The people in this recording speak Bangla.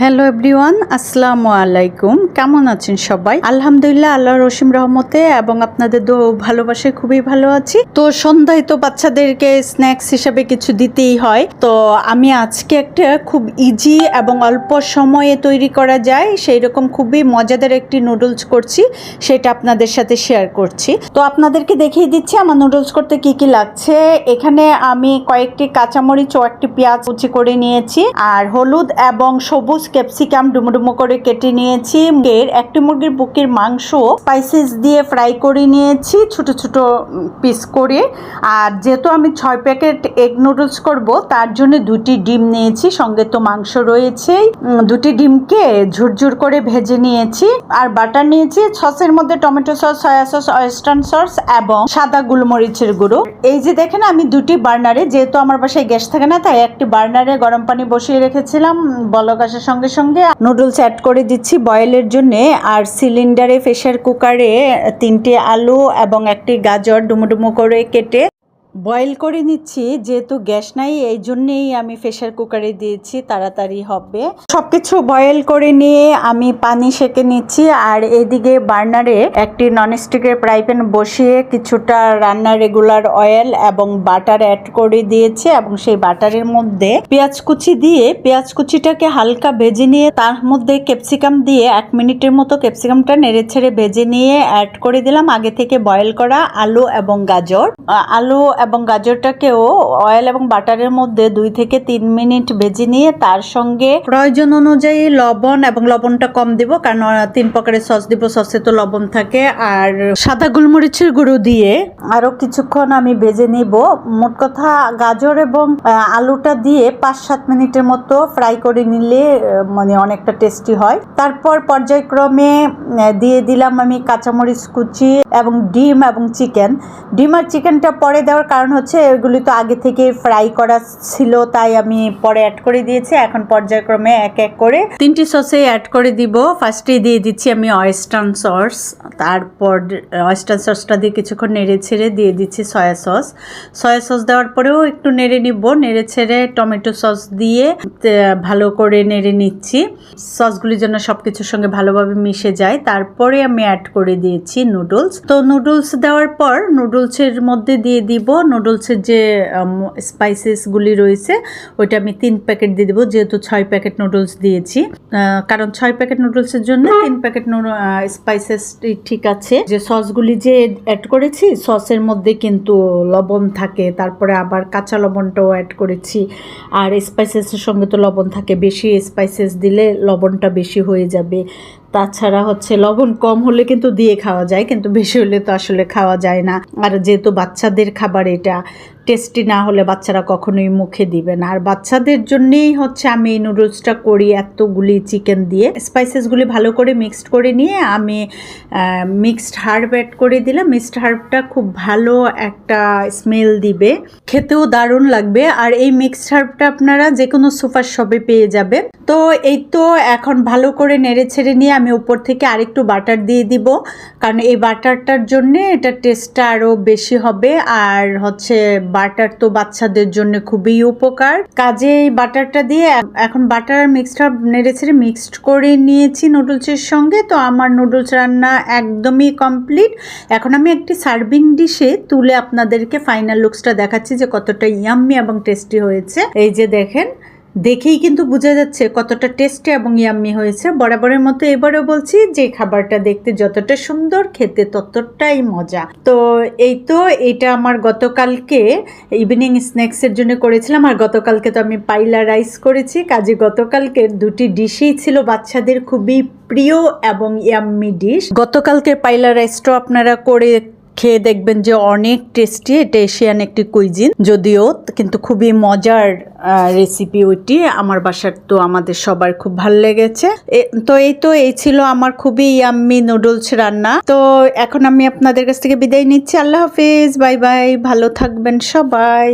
হ্যালো এভরিওয়ান আসসালামু আলাইকুম কেমন আছেন সবাই? আলহামদুলিল্লাহ আল্লাহ রসিম রহমতে এবং আপনাদের দো ভালোবাসায় খুবই ভালো আছি। তো সন্ধ্যায় তো বাচ্চাদেরকে স্ন্যাক্স হিসাবে কিছু দিতেই হয়। তো আমি আজকে একটা খুব ইজি এবং অল্প সময়ে তৈরি করা যায়। সেই রকম খুবই মজাদার একটি নুডলস করছি, সেটা আপনাদের সাথে শেয়ার করছি। তো আপনাদেরকে দেখিয়ে দিচ্ছি আমার নুডলস করতে কি কি লাগছে। এখানে আমি কয়েকটি কাঁচামরিচ ও একটি পেঁয়াজ কুচি করে নিয়েছি। আর হলুদ এবং সবুজ ক্যাপসিকাম ডুমো করে কেটে নিয়েছি। এর একটি মুরগির বুকের মাংস স্পাইসেস দিয়ে ফ্রাই করে নিয়েছি, ছোট ছোট পিস করে। আর যেহেতু আমি ছয় প্যাকেট এগ নুডলস করব, তার জন্য দুটি ডিম নিয়েছি, সঙ্গে তো মাংস রয়েছে। দুটি ডিমকে ঝুরঝুর করে ভেজে নিয়েছি। আর বাটার নিয়েছি সসের মধ্যে tomato sauce soya sauce western sauce এবং সাদা গোলমরিচের গুঁড়ো। এই যে দেখেন, আমি দুটি বার্নারে যেহেতু আমার বাসায় গ্যাস থাকে না, তাই একটি বার্নারে গরম পানি বসিয়ে রেখেছিলাম, বলক সঙ্গে সঙ্গে সঙ্গে নুডলস অ্যাড করে দিচ্ছি। বয়েলের জন্য আর সিলিন্ডারে প্রেশার কুকারে তিনটি আলু এবং একটি গাজর ডুমো ডুমো করে কেটে বয়েল করে নিচ্ছি, যেহেতু গ্যাস নাই, এই জন্যেই আমি প্রেশার কুকারে দিয়েছি, তাড়াতাড়ি হবে। সবকিছু বয়েল করে নিয়ে আমি পানি সেকে নিচ্ছি, আর এদিকে বার্নারে একটি ননস্টিকের প্যান বসিয়ে কিছুটা রান্নার রেগুলার অয়েল এবং বাটার অ্যাড করে দিয়েছি, এবং সেই বাটারের মধ্যে পেঁয়াজ কুচি দিয়ে, পেঁয়াজ কুচিটাকে হালকা ভেজে নিয়ে, তার মধ্যে ক্যাপসিকাম দিয়ে এক মিনিটের মতো ক্যাপসিকামটা নেড়ে ছেড়ে ভেজে নিয়ে অ্যাড করে দিলাম, আগে থেকে বয়েল করা আলু এবং গাজর। আলু এবং গাজরটাকেও অয়েল এবং বাটারের মধ্যে দুই থেকে তিন মিনিট ভেজে নিয়ে তার সঙ্গে প্রয়োজন অনুযায়ী লবণ এবং লবণটা কম দিব, কারণ তিন প্রকারের সস দিব, সসে তো লবণ থাকে। আর সাদা গোলমরিচের গুঁড়ো দিয়ে আরও কিছুক্ষণ আমি ভেজে নিব। মোট কথা, গাজর এবং আলুটা দিয়ে পাঁচ সাত মিনিটের মতো ফ্রাই করে নিলে মানে অনেকটা টেস্টি হয়। তারপর পর্যায়ক্রমে দিয়ে দিলাম আমি কাঁচামরিচ কুচি। এবং ডিম এবং চিকেন। ডিম আর চিকেনটা পরে দেওয়ার কারণ হচ্ছে এগুলি তো আগে থেকে ফ্রাই করা ছিল, তাই আমি পরে অ্যাড করে দিয়েছি। এখন পর্যায়ক্রমে এক এক করে তিনটি সসে অ্যাড করে দিব। ফার্স্টে দিয়ে দিচ্ছি আমি ওয়েস্টার্ন সস তারপর ওয়েস্টার্ন সসটা দিয়ে কিছুক্ষণ নেড়ে ছেড়ে দিয়ে দিচ্ছি সয়া সস সয়া সস দেওয়ার পরেও একটু নেড়ে নিব, নেড়ে ছেড়ে টমেটো সস দিয়ে ভালো করে নেড়ে নিচ্ছি। সসগুলির জন্য সব কিছুর সঙ্গে ভালোভাবে মিশে যায়। তারপরে আমি অ্যাড করে দিয়েছি নুডলস তো নুডলস দেওয়ার পর নুডলসের মধ্যে দিয়ে দিব নুডলসের যে স্পাইসেসগুলি রয়েছে, ওইটা আমি তিন প্যাকেট দিয়ে দেবো, যেহেতু ছয় প্যাকেট নুডলস দিয়েছি। কারণ ছয় প্যাকেট নুডলসের জন্য তিন প্যাকেট স্পাইসেস ঠিক আছে। যে সসগুলি যে অ্যাড করেছি সসের মধ্যে কিন্তু লবণ থাকে, তারপরে আবার কাঁচা লবণটাও অ্যাড করেছি। আর স্পাইসেসের সঙ্গে তো লবণ থাকে, বেশি স্পাইসেস দিলে লবণটা বেশি হয়ে যাবে। তাছাড়া হচ্ছে লবণ কম হলে কিন্তু দিয়ে খাওয়া যায়, কিন্তু বেশি হলে তো আসলে খাওয়া যায় না। আর যেহেতু বাচ্চাদের খাবার এটা টেস্টি না হলে বাচ্চারা কখনোই মুখে দিবে না। আর বাচ্চাদের জন্যেই হচ্ছে আমি এই নুডলসটা করি এতগুলি চিকেন দিয়ে। স্পাইসেসগুলি ভালো করে মিক্সড করে নিয়ে আমি মিক্সড হার্ব অ্যাড করে দিলাম। মিক্সড হার্বটা খুব ভালো একটা স্মেল দিবে। খেতেও দারুণ লাগবে। আর এই মিক্সড হার্বটা আপনারা যে কোনো সুপার শপে পেয়ে যাবেন। তো এই তো এখন ভালো করে নেড়ে ছেড়ে নিয়ে আমি উপর থেকে আরেকটু বাটার দিয়ে দিব। কারণ এই বাটারটার জন্যে এটা টেস্টটা আরও বেশি হবে। আর হচ্ছে বাটার তো বাচ্চাদের জন্য খুবই উপকার। কাজে এই বাটারটা দিয়ে এখন বাটার আর মিক্সটা নেড়ে ছেড়ে মিক্সড করে নিয়েছি নুডলসের সঙ্গে। তো আমার নুডলস রান্না একদমই কমপ্লিট এখন আমি একটি সার্ভিং ডিশে তুলে আপনাদেরকে ফাইনাল লুকসটা দেখাচ্ছি যে কতটা ইয়াম্মি এবং টেস্টি হয়েছে। এই যে দেখেন দেখেই কিন্তু বোঝা যাচ্ছে কতটা টেস্টি এবং ইয়াম্মি হয়েছে। বরাবরের মতো এবারেও বলছি, যে খাবারটা দেখতে যতটা সুন্দর, খেতে ততটাই মজা। তো এই তো এটা আমার গতকালকে ইভিনিং স্ন্যাক্সের জন্য করেছিলাম, আর গতকালকে তো আমি পাইলা রাইস করেছি। কাজে গতকালকে দুটি ডিশেই ছিল বাচ্চাদের খুবই প্রিয় এবং ইয়াম্মি ডিশ গতকালকে পাইলা রাইসটাও আপনারা করে খেয়ে দেখবেন যে অনেক টেস্টি এটা এশিয়ান একটি কুইজিন যদিও কিন্তু খুবই মজার রেসিপি ওইটি। আমার বাসার তো আমাদের সবার খুব ভালো লেগেছে। তো এই তো, এই ছিল আমার খুবই ইয়াম্মি নুডলস রান্না। তো এখন আমি আপনাদের কাছ থেকে বিদায় নিচ্ছি। আল্লাহ হাফিজ, বাই বাই, ভালো থাকবেন সবাই।